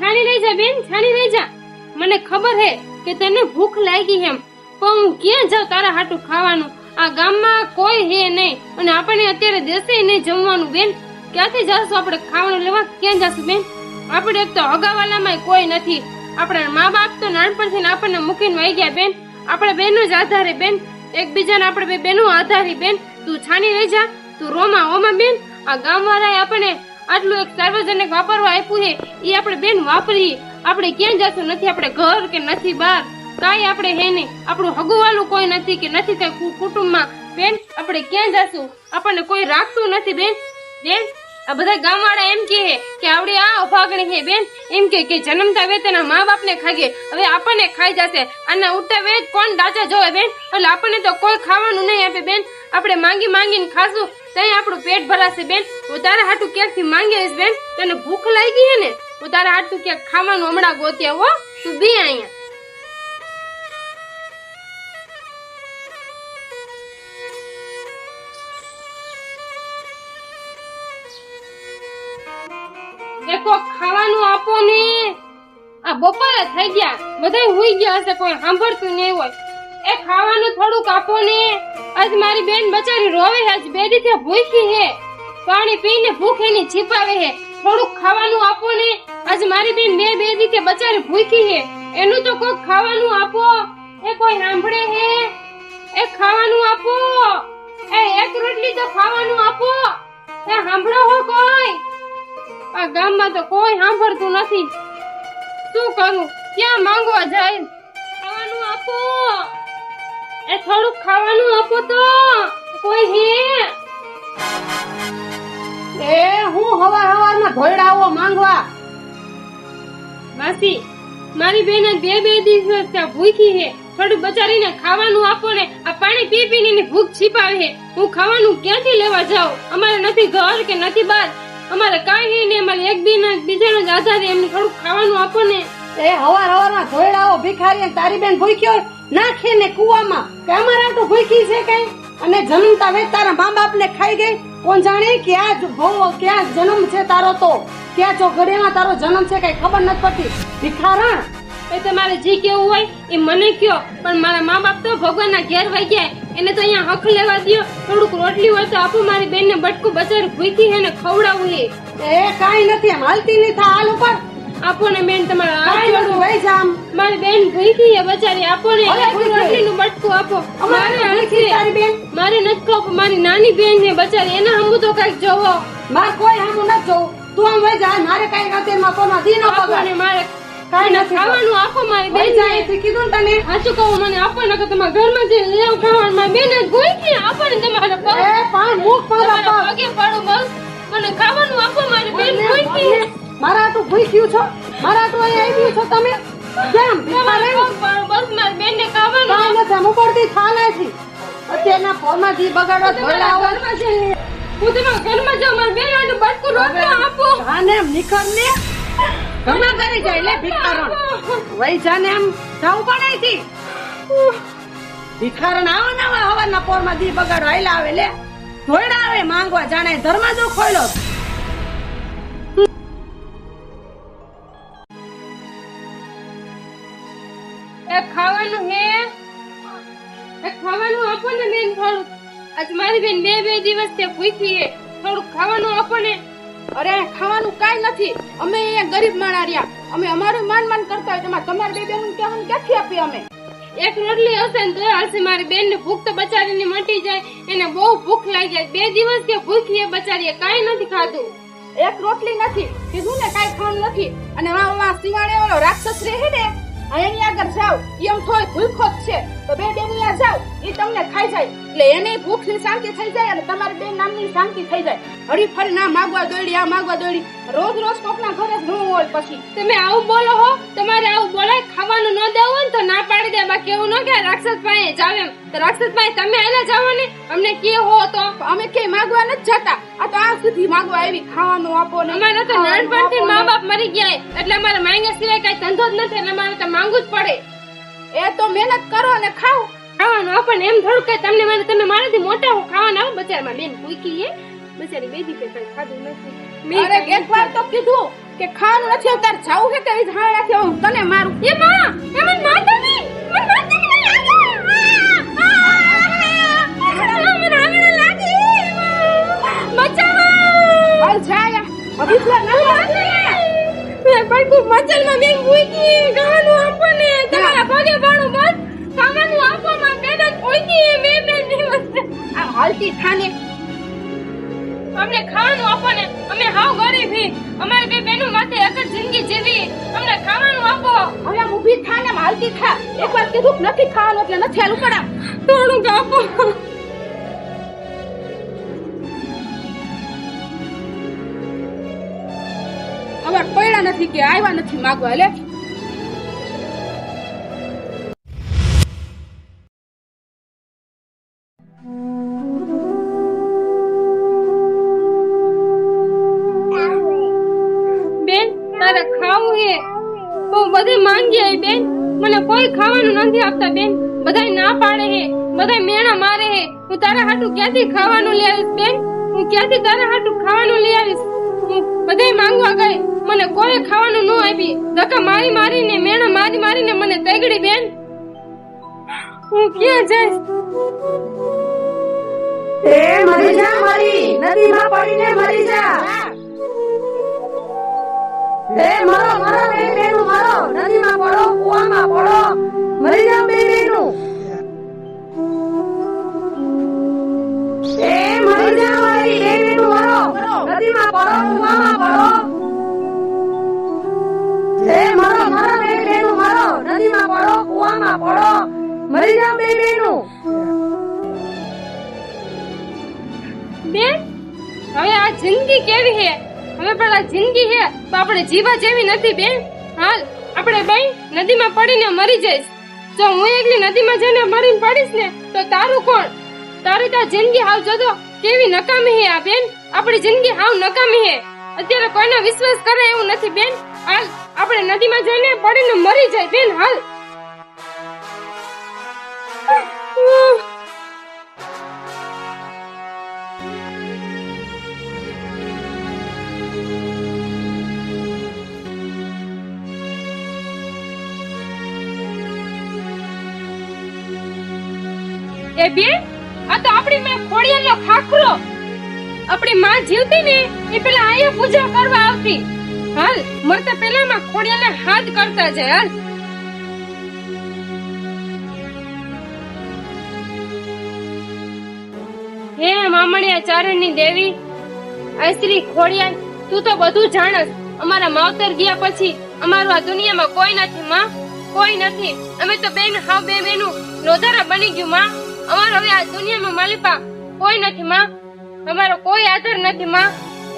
છાણી લઈ જા, બેન છાણી લઈ જા. મને ખબર હે કે તને ભૂખ લાગી એમ. પણ હું ક્યાં જાઉં તારા હાટું ખાવાનું? આ ગામમાં કોઈ હે નહીં. અને આપણને અત્યારે દેશે નહીં જમવાનું, બેન. ક્યાંથી જાશું આપણે ખાવાનું લેવા? ક્યાં જાશું, બેન? આપણે એક તો અગાવાલામાં કોઈ નથી. આપણા મા બાપ તો નાનપણથી આપણને મૂકીને વહી ગયા, બેન. આપણે બેનો જ આધારે બેન. એકબીજાને આપણે બે બેનો આધારી, બેન. તું છાની લઈ જા. તું રોમા, ઓમા, બેન. આ ગામવાળાએ આપણને આટલું એક સાર્વજનિક વાપરવા આપ્યું છે એ આપણે બેન વાપરીએ. આપણે ક્યાં જશું નથી, આપણે ઘર કે નથી બહાર. કાંઈ આપણે હે નહીં. આપણું હગુવાલું કોઈ નથી કે નથી કઈ કુટુંબમાં. બેન, આપણે ક્યાં જશું? આપણને કોઈ રાખતું નથી, બેન. બેન, આ બધા ગામવાળા એમ કહે કે આવડી આ અભાગણી છે, બેન. એમ કે કે જન્મતા વે તેના મા બાપને ખાગે હવે આપણને ખાઈ જશે. અને ઉઠે વે કોણ દાચા જોવે, બેન? એટલે આપણને તો કોઈ ખાવાનું નહીં આપે, બેન. આપણે માંગી માંગીને ખાશું. તઈ આપણું પેટ ભરાશે બેન. હું તારા હાટું ક્યાંકથી માંગી આવીશ બેન? તને ભૂખ લાગી હે ને? હું તારા હાટું ક્યાંક ખાવાનું હમણાં ગોત્યા હો. તું બી અહીંયા. દેખો ખાવાનું આપો ને. આ બપોરે થઈ ગયા. બધા હુઈ ગયા હશે કોઈ સાંભળતું નહીં હોય. એ ખાવાનું થોડુંક કાપો ને. આજ મારી બેન બચારી રોવે આજ બે દીથી ભૂખી હે પાણી પીને ભૂખ એની છીપાવે હે થોડુંક ખાવાનું આપો ને. આજ મારી બેન બે બે દીથી બચારી ભૂખી હે એનું તો કોઈ ખાવાનું આપો. એ કોઈ સાંભળે હે એ ખાવાનું આપો. એ એક રોટલી તો ખાવાનું આપો. એ સાંભળો હો કોઈ. આ ગામમાં તો કોઈ સાંભળતું નથી. શું કરું? ક્યાં માંગવા જાય? ખાવાનું આપો. એ થોડુંક ખાવાનું આપો તો. કોઈ હે? એ હું હવાર હવારમાં ધોયડાવો માંગવા. માસી મારી બેન બે બે દિવસ ભૂખી હે. થોડું બચારીને ખાવાનું આપો ને. આ પાણી પી પીને ભૂખ છીપાવે હે. હું ખાવાનું ક્યાંથી લેવા જાઉં? અમારે નથી ઘર કે નથી બાર. અમારે કાંઈ હે ને અમારે એક બી બીજાનો જ આધાર. એમને થોડુંક ખાવાનું આપો ને. એ હવાર હવારમાં ધોયડાવો ભિખારી તારી બેન ભૂખ્યો નાખે ને કુવામાં કે અમારા તો ભૂખી છે કઈ? અને જન્મતા વે તારા મા બાપ ને ખાઈ ગઈ? કોણ જાણે ક્યાં જ ભવ ક્યાં જન્મ છે તારો તો? ક્યાં ચોઘડિયામાં તારો જન્મ છે કઈ ખબર નથી પડતી. ભિખારણ? એ તમારે જે કેવું હોય એ મને કયો. પણ મારા મા બાપ તો ભગવાનના ઘેર વહી ગયા. એને તો અહીંયા હક લેવા દ્યો. થોડુંક રોટલી હોય તો આપો મારી બેનને બટકું બચારી ભૂખી હે ને ખવડાવું એ એ કાઈ નથી હાલતી નહીં થા હાલ ઉપર. આપો ને બેન તમારા કાઈ જોડું. નથી જામ. મારી બેન ભૂખી છે બચારી. આપો ને ભૂખી. રોટલીનું બટકું આપો. મારે નથી તારી બેન. મારે નથી ખાવું મારી નાની બેન છે બચારી. એના હમુ તો કંઈક જોવો. માર કોઈ હમુ નથી જોવું. તું આમ વઈ જા મારે કઈ નથી દી નો પગાર. ને મારે કાઈ નથી ખાવાનું આપો મારી બેન જાય અહીંથી કીધું ને તને. હાચું કહું મને આપો ને તમારા ઘરમાં જે લેવ ખાવાનું મારી બેન જ ભૂખી આપો ને તમારા પગ એ પણ મુખ પર આપો. પગે પડું બસ. મને ખાવાનું આપો મારી બેન ભૂખી મને મારા તો ભૂખ્યું છો? મારા તો અહીં આવ્યું છો તમે? કેમ? પગ પડું બસ મારી બેનને નથી આમ ઉપરથી થાલાથી અત્યારના ફોનમાં જી બગાડો તમારા આવે. છે હું તમારા ઘરમાં જાઉં મારી બેન આને બટકું રોટલો આપો. જાને એમ નિખરને કરી જાય લે ભિખારણ. વઈ જાને એમ જવું પડે અહીંથી. ભિખારણ આવો ને પોરમાં દી બગાડો હાલ્યા આવે લે. ધોયડા આવે માંગવા જાણે ધર્મ ખોયલો. એ ખાવાનું હે? એ ખાવાનું આપો ને બેન થોડું. આજ મારી બેન બે બે દિવસથી ભૂખી હે થોડું ખાવાનું આપો ને. અરે ખાવાનું કાંઈ નથી. અમે અહીંયા ગરીબ માણા રહ્યા. અમે અમારું માન માન કરતા હોય તમારે તમારે બે બેન કહેવાનું ક્યાંથી આપીએ અમે? એક રોટલી હશે ને તો હશે મારી બેન ને ભૂખ તો બચારીને મટી જાય. એને બહુ ભૂખ લાગી જાય. બે દિવસથી ભૂખી એ બચારીએ કાંઈ નથી ખાધું. એક રોટલી નથી. કીધું ને કાંઈ ખાવાનું નથી. અને વા સિવાડે ઓલો રાક્ષસ રહે ને એની આગળ જાવ એમ થોય ભૂખો છે. તો બે બેન અહીંયા જાવ એ તમને ખાઈ જાય. એટલે એને ભૂખની શાંતિ થઈ જાય અને તમારી બે નામની શાંતિ થઈ જાય. હરી ફરી ના માગવા દોડી આ માગવા દોડી રોજ રોજ કોકના ઘરે જ ન હોય પછી. તમે આવું બોલો હો. તમારે આવું બોલાય તો એવું ન કે રાક્ષસ પાસે જાવ એમ. તો રાક્ષસ પાસે તમે એને જાઓ ને અમને કે હો તો. અમે કે માંગવા ન જતા. આ તો આ સુધી માંગવા આવી. ખાવાનું આપો ને અમારે તો નાનપણથી મા બાપ મરી ગયા એટલે અમારે માંગ્યા સિવાય કઈ ધંધો જ નથી એટલે અમારે તો માંગવું જ પડે. એ તો મહેનત કરો ને ખાઓ. ખાવાનું આપણને એમ થોડું કઈ તમને મને તમે મારાથી મોટા હો. ખાવાના આવો બચારમાં બેન ભૂખી હે? બચારી બેદી કે કઈ ખાધું નથી. અરે કઈ તો કીધું કે ખાવાનું નથી તારે જાવું કે રાખે હું તને મારું. એ માં એ મને માતા નહીં. હાલતી થાને અમને ખાવાનું આપો ને. અમે હાવ ગરીબ હી અમારી બે બેનું માથે ખાવાનું હવે આમ ઊભી થા ને કીધું નથી ખાવાનું એટલે નથી હાલું પડા. હવે પડ્યા નથી કે આવ્યા નથી માગવા લે કોઈ ખાવાનું નથી આપતા, બેન. બધાય ના પાડે હે. બધાય મેણા મારે હે. હું તારા હાટું ક્યાંથી ખાવાનું લઈ આવીશ, બેન? હું ક્યાંથી તારા હાટું ખાવાનું લઈ આવીશ? હું બધાય માંગવા ગઈ. મને કોઈ ખાવાનું ન આપી. ધક્કા મારી મારીને, મેણા મારી મારીને મને તગડી, બેન. હું ક્યાં જઈશ? એ મરી જા, મરી. નદીમાં પડીને મરી જા. એ મરો મરો બે બેનું પડો, કુવામાં પડો, મરી જાવ હે મરી જા મારી બે બેનું મરો, નદીમાં પડો, કુવામાં પડો. એ મરો મરો બે બેનું મરો પડો, કુવામાં પડો, મરી જાઓ બે બેનું, હવે આ જિંદગી કેવી હે હવે પણ આ જિંદગી હે, તો આપણે જીવા જેવી નથી બેન. હાલ, આપણે બેન, નદીમાં પડીને મરી જઈશ. જો હું એકલી નદીમાં જઈને મરીને પડીશ ને, તો તારું કોણ? તારી તા જિંદગી હાવ જોતો કેવી નકામી હે આ બેન. આપણી જિંદગી હાવ નકામી હે. અત્યારે કોઈનો વિશ્વાસ કરે એવું નથી બેન. હાલ, આપણે નદીમાં જઈને પડીને મરી જાય બેન, હાલ. એ બેન આ તો આપણી મેં ખોડિયાનો ખાખરો. આપણી માં જીવતી ને એ પેલા આયા પૂજા કરવા આવતી. હાલ મરતા પેલા માં ખોડિયાને હાથ કરતા જાય, હાલ. હે મામણિયા ચારણની દેવી, આ સ્ત્રી ખોડિયાર તું તો બધું જાણસ. અમારા માવતર ગયા પછી અમારું આ દુનિયામાં કોઈ નથી માં, કોઈ નથી. અમે તો બેન, હાવ બે બેનું લોધારા બની ગયું માં. અમારો હવે આ દુનિયામાં માલિપા કોઈ નથી, માં. અમારો કોઈ આધાર નથી, માં.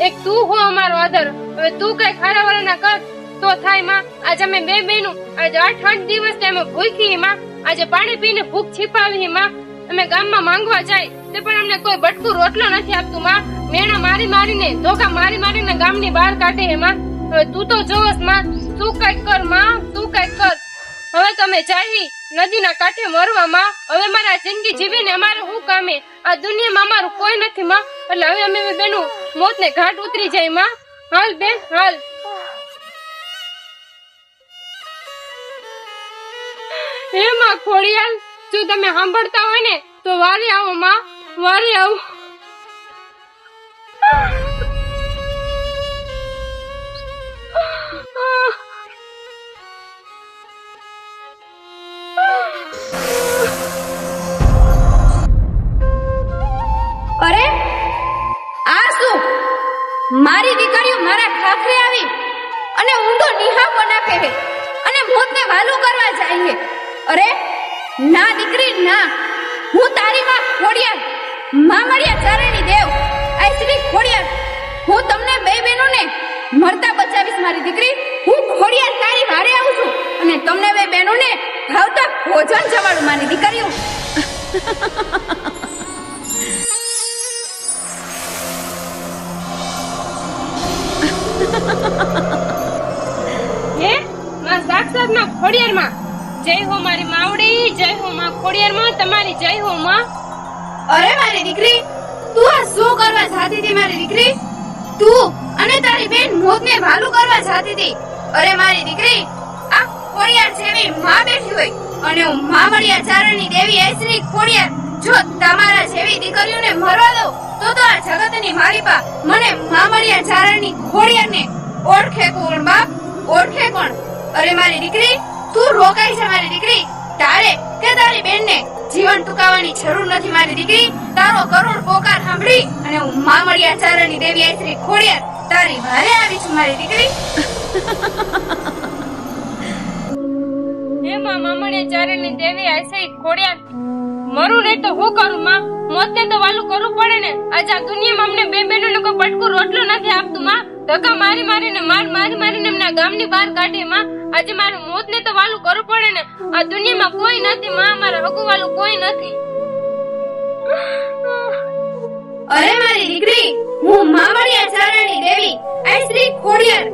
એક તું હો અમારો આધાર. હવે તું કઈ ખારા વરના કર, તો થાય, માં. આજે અમે બે બહેનું, આજે આઠ આઠ દિવસ અમે ભૂખી માં. આજે પાણી પીને ભૂખ છીપાવી, માં. અમે ગામમાં માંગવા જાય, તે પણ અમને કોઈ બટકું રોટલો નથી આપતું, માં. મેણા મારી મારીને, ધોકા મારી મારીને ગામની બહાર કાઢે હે માં. હવે તું તો જોવસ, માં. તું કંઈક કર, માં. તું કંઈક કર. હવે તમે ચાહી નદીના કાંઠે મરવામાં, હવે મારા જિંદગી જીવીને અમારે શું કામે? આ દુનિયામાં અમારું કોઈ નથી, માં. એટલે હવે અમે બેનું મોતને ઘાટ ઉતરી જાય, માં. હાલ બેન, હાલ. હે, માં ખોડિયાલ જો તમે સાંભળતા હોય ને? તો વારી આવો, માં. વારી આવો. ખાખરે આવી અને ઊંડો નિહાકો નાખે છે અને મોતને વાલું કરવા જાય છે અરે, ના દીકરી, ના. હું તારી માં ખોડિયાર મામડિયા ચારેની દેવ. આ શ્રી ખોડિયાર, હું તમને બે બહેનોને મરતા બચાવીશ મારી દીકરી. હું ખોડિયાર તારી વારે આવું છું અને તમને બે બહેનોને ભાવતા ભોજન જવાડું મારી દીકરીઓ. હે? માં સાક્ષાતમાં ખોડિયાર માં જય હો મારી માવડી, જય હો માં ખોડિયાર માં તમારી જય હો માં. અરે મારી દીકરી, તું આ શું કરવા જાતી હતી મારી દીકરી? તું અને તારી બેન મોતને ભાલું કરવા જાતી હતી. અરે મારી દીકરી, આ ખોડિયાર જેવી માં બેઠી હોય અને હું મામડિયા ચારણની દેવી એસરી ખોડિયાર જો તમારા જેવી દીકરીઓને મરવા દઉં, તો તો આ જગતની માલિપા મને મામડિયા ચારણની ખોડિયારને ઓળખે કોણ, બાપ? ઓળખે કોણ? અરે મારી દીકરી, તું રોકાઈ છે મારી દીકરી. તારે કે તારી બેનને જીવન ટૂંકાવવાની જરૂર નથી મારી દીકરી? તારો કરુણ પોકાર સાંભળી અને હું મામડિયા ચારણની દેવી આશ્રી ખોડિયાર તારી ભારે આવી છું મારી દીકરી. હે માં મામણે ચારેની દેવી આસે ખોડ્યા, મરું ને તો હું કરું, માં? મોતને તો વાલું કરવું પડે ને? આજે આ દુનિયામાં અમને બે બહેનોને કોઈ પટકું રોટલો નથી આપતું, માં? ધક્કા મારી મારીને, માર મારી મારીને એમના ગામની બહાર કાઢી, માં? આજે મોત ને તો વાલું કરવું પડે ને? આ દુનિયામાં કોઈ નથી, માં. મારા હગું વાલું કોઈ નથી. અરે મારી દીકરી, હું મામડિયા ચારણની દેવી શ્રી ખોડિયાર.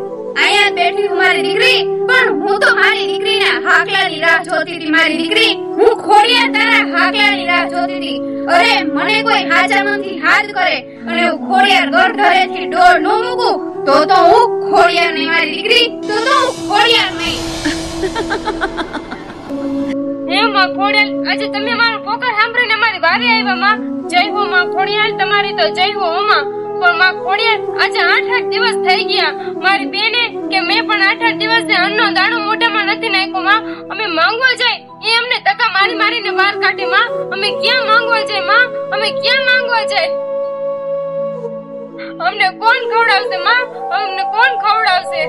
અહીંયા બેઠી હું મારી દીકરી, પણ હું તો મારી દીકરીના હાકલાની રાહ જોતી હતી, મારી દીકરી. હું ખોડિયાર તારા હાકલાની રાહ જોતી હતી. અરે, મને કોઈ હાજામાંથી હાથ કરે અને હું ખોડિયાર ઘર ઘરેથી ડોર ન મૂકું, તો તો હું ખોડિયાર નહીં, મારી દીકરી. તો તો હું ખોડિયાર નહીં. આજે તમે મારો પોકાર સાંભળીને મારી વારે આવ્યા માં. જય હો માં ખોડિયાલ તમારી તો જય હો માં. પણ માં ખોડિયાલ આજે આઠ આઠ દિવસ થઈ ગયા. મારી બેને કે મેં પણ આઠ આઠ દિવસ અન્નનો દાણો મોઢામાં નથી નાખ્યો, માં. અમે માંગવા જાય એ અમને તકા મારી મારીને વાર કાઢી, માં. અમે ક્યાં માંગવા જાય માં? અમે ક્યાં માંગવા જાય અમને કોણ ખવડાવશે, માં? અમને કોણ ખવડાવશે?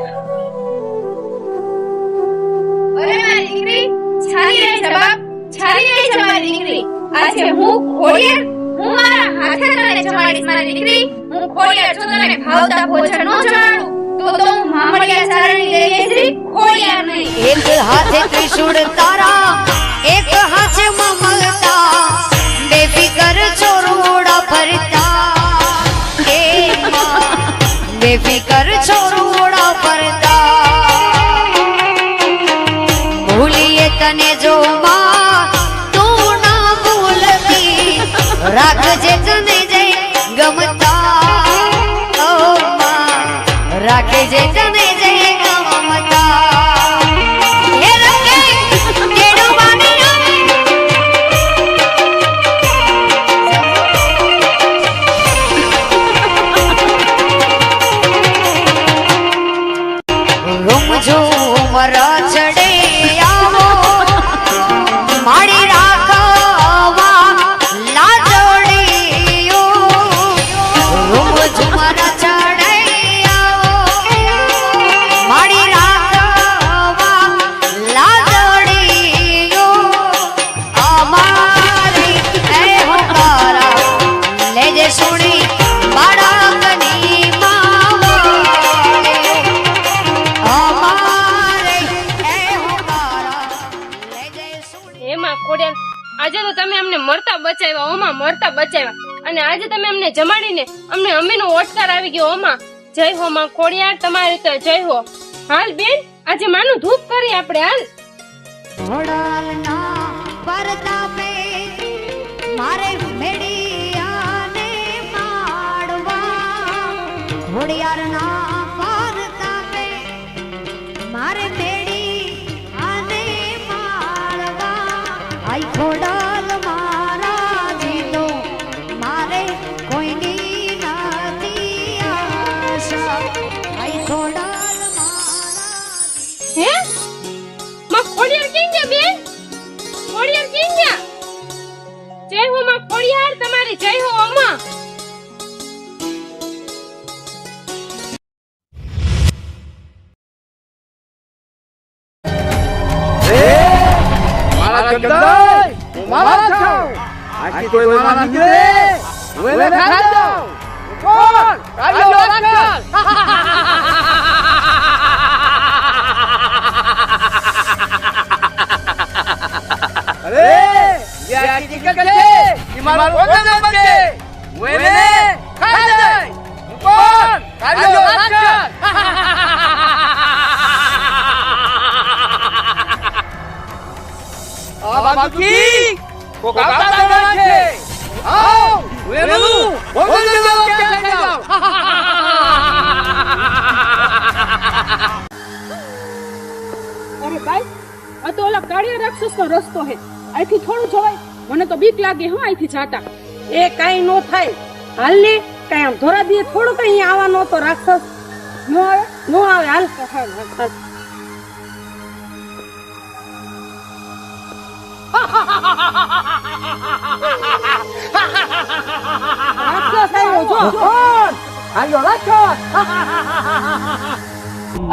અરે, મારી દીકરી છારી રહી છે છારી રહી છે દીકરી. આજે હું ખોડિયાર હું મારા હાથે તને જમાડીશ મારી દીકરી. હું ખોડિયાર છું ભાવતા ભોજન નો જમાડું. તો તો હું મામડિયા સારણી દેવી શ્રી. ખોડિયાર નહીં. એક હાથે ત્રિશુળ તારા, એક હાથે મમલતા માં ખોડિયાર તમારે તો જય હો હાલ બેન, આજે માનું ધૂપ કરી આપણે, હાલ. ઘોડાલના પરતાપે મારે મેડિયાને માડવા ઘોડિયારના કોઈ મારા નીકળે હું એને ખાઈ જાઉં કોણ કાઢો રાખલ અરે જે આખી નીકળ છે એ મારો પોતાનો આવ અરે ભાઈ આ તો ઓલા કાળિયા રાક્ષસનો રસ્તો હે અહીંથી થોડું જવાય. મને તો બીક લાગે હું અહીંથી જાતા. એ કાઈ નો થાય. હાલ ને કાઈ આમ ધોરા થોડું કઈ આવવાનો તો રાક્ષસ નો આવે? નો આવે હાલ. હાલ હાલ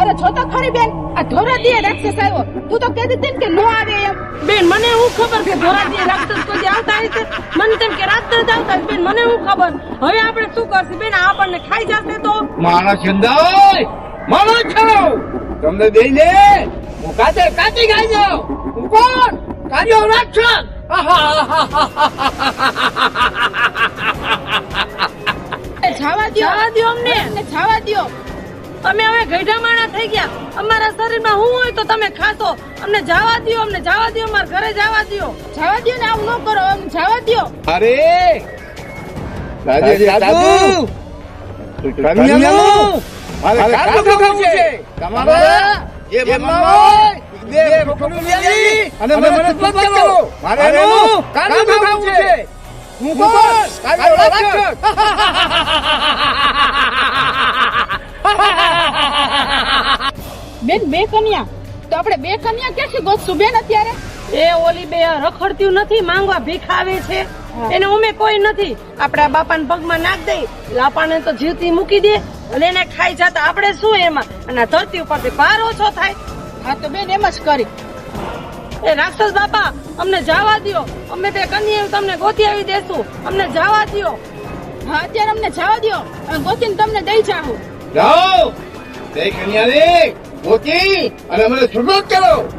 અરે છો તો ખરી બેન. આ ધોરા દીએ રાક્ષસ આવ્યો. તું તો કહેતી હતી કે નો આવે એમ. બેન, મને હું ખબર કે ધોરા દીએ રાક્ષસ કોઈ આવતા હશે મને તેમ કે રાત્રે જ આવતા બેન, મને હું ખબર. હવે આપણે શું કરશું? બેન આપણને ખાઈ જશે તો? મારા ચંદાય મારો છો. તમને દઈને હું કાતે કાતી ખાઈ જાઉં. હું કોણ? કાર્યો જવા દ્યો. જવા અમને. છાવા જવા અમે હવે ગઈઢા માણા થઈ ગયા. અમારા શરીરમાં હું હોય તો તમે ખાશો. અમને જવા દ્યો અમને જવા દ્યો અમારા ઘરે જવા દ્યો. જવા દ્યો ને આવું ન કરો અમને જવા દ્યો. અરે! સાધુ કન્યાનું મારે છે. તમારા બે રોકડું અને મને સુપત કરો. મારે એનું કાઢું ખાવું છે. હું કોણ કાઢો રાક્ષસ બેન બે કન્યા. તો આપણે બે કન્યા ક્યાંથી ગોતશું બેન અત્યારે? એ ઓલી બે રખડતી નથી માંગવા ભીખ આવે છે. એને ઉમે કોઈ નથી. આપણે આ બાપાને પગમાં નાખ દઈ લાપાને તો જીવતી મૂકી દે. અને એને ખાઈ જતા આપણે શું એમાં? અને ધરતી ઉપરથી ભાર ઓછો થાય. હા તો બેન એમ જ કરી. એ રાક્ષસ બાપા, અમને જવા દ્યો. અમે તે કન્યા તમને ગોતી આવી દેશું. અમને જવા દ્યો. હા, અત્યારે અમને જવા દ્યો. અને ગોતીને તમને દઈ જાઉં. જાઓ. તે કન્યાને ગોતી અને મને છૂટો કરો.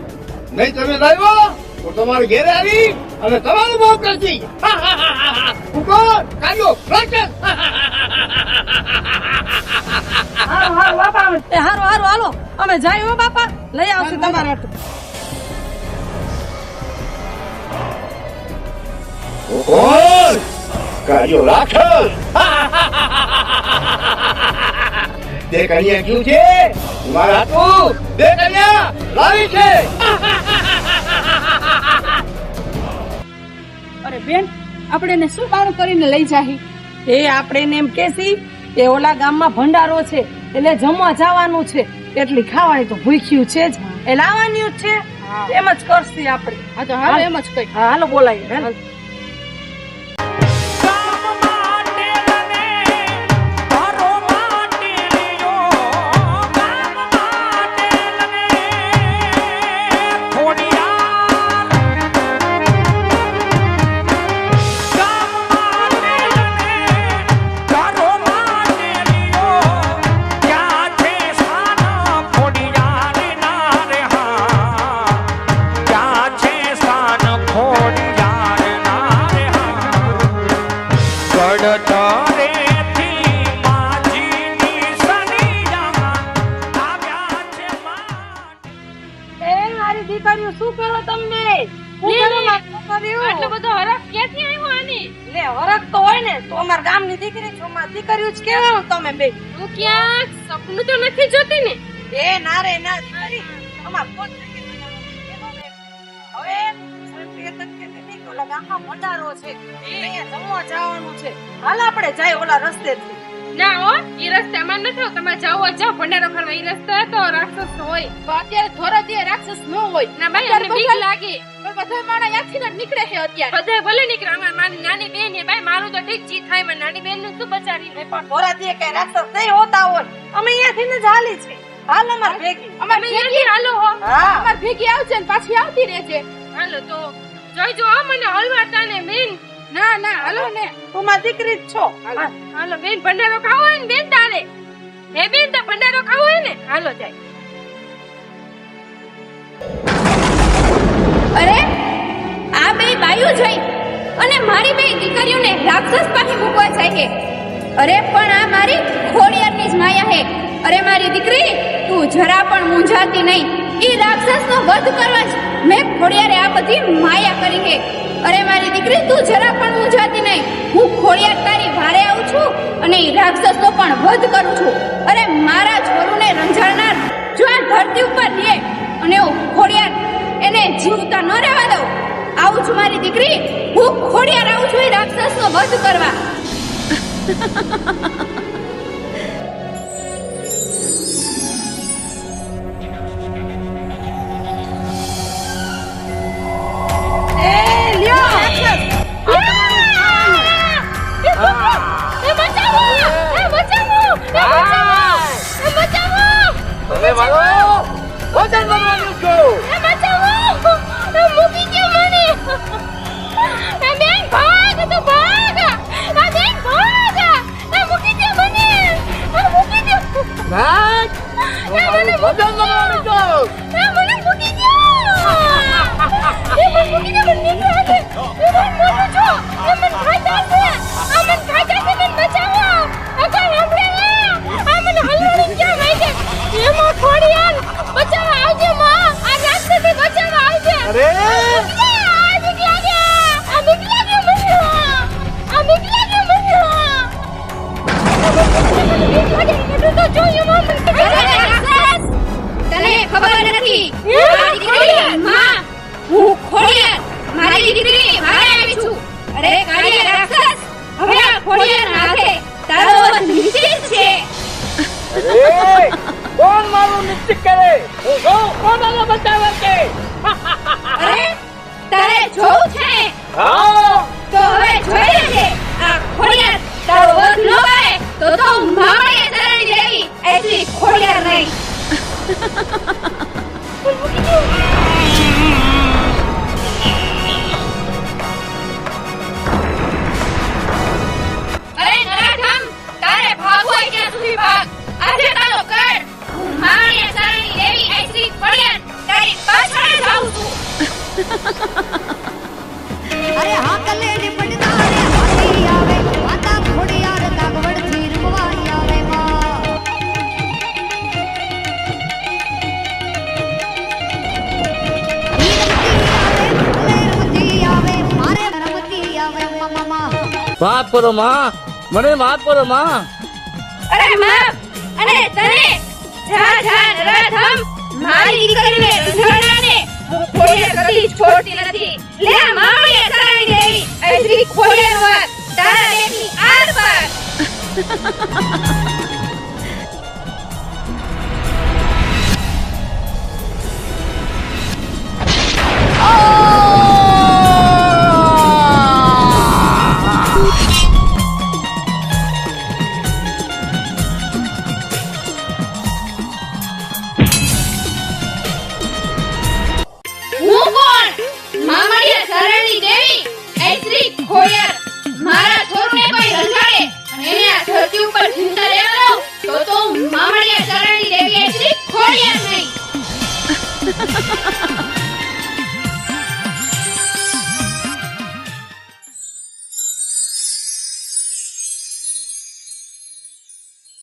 નહીં તમે લાવ્યો. તો તમારે ઘેરે આવી અને તમારું બહુ કરતી હું હારું હારું હાલો. અમે જાય હો બાપા. લઈ આવશું તમારા. હું તે કન્યા ક્યું છે? મારા તું તે કન્યા લાવી છે. અરે બેન આપણે એને શું બાણ કરીને લઈ જાહી? એ આપણે એને એમ કેસી કે ઓલા ગામમાં ભંડારો છે એટલે જમવા જવાનું છે. એટલી ખાવાની તો ભૂખ્યું છે જ. એ લાવવાની જ છે. એમ જ કરશી આપણે. હા તો હાલો એમ જ કઈ હાલો બોલાવીએ ઓલા ના હો ઈ રસ્તે અમાર તમે જાઓ. જ ભંડારો કરવા ઈ રસ્તે તો રાક્ષસ હોય. તો અત્યારે ધોરા દીએ રાક્ષસ ન હોય. ના ભાઈ અમને બીક લાગે. બધા માણા ત્યાંથી નીકળે છે અત્યારે. બધા ભલે નીકળે અમારી મારી નાની બેન છે. ભાઈ મારું તો ઠીક જી થાય મારી નાની બેનનું શું બચારી પણ ભોરાજીએ કઈ રાક્ષસ નહીં હોતા હોય. અમે અહીંયાથી ને જ હાલી છે. હાલ અમાર ભેગી. અમાર તમે ભેગી હાલો હો. અમાર ભેગી આવશે ને પાછી આવતી રહેજે. હાલો તો જોઈજો મને હલવાતા ને બેન ના ના હાલો ને. તું માં દીકરી જ છો. હાલો. બેન ભંડારો ખાવો હોય ને બેન તારે. હે બેન તો ભંડારો ખાવો હોય ને. હાલો જાય. અરે આ બે બાયું જઈ અને મારી બે દીકરીઓને રાક્ષસ પાસે મૂકવા જાય છે. અરે પણ આ મારી ખોડિયારની જ માયા હે અરે મારી દીકરી તું જરા પણ મૂંઝાતી નહીં. એ રાક્ષસનો વધ કરવા જ મેં ખોડિયારે આ બધી માયા કરી હે અરે મારી દીકરી, તું જરા પણ મૂંઝાતી નહીં. હું ખોળિયાર તારી ભારે આવું છું અને રાક્ષસનો પણ વધ કરું છું. અરે મારા છોરુને રંજાડનાર જો આ ધરતી ઉપર લે અને હું ખોળિયાર એને જીવતા ન રહેવા દઉં. આવું છું મારી દીકરી, હું ખોળિયાર આવું છું એ રાક્ષસનો વધ કરવા. તને મારી દીકરી છું. અરે કાળિયા રાક્ષસ હવે આ ખોડિયાર હાથે તારો નિશ્ચિત છે. અરે કોણ મારું નિશ્ચિત કરે? જોઉં છે અરે તારે જોવું છે? તો હવે જોઈએ છે આ ખોડિયાર તારો વધ લો તો તો મામણીએ તરણી દેવી એટલી ખોડિયાર નહીં માફ કરો, માં. મને માફ કરો, માં. અરે માફ અને તને જા જા, નરાધમ. મારી દીકરીને રંધાડાને હું કદી છોડતી નથી. લે મામણી અસરાઈ દેવી. અજરી ખોડિયાનો વાત, તારા લેખની આર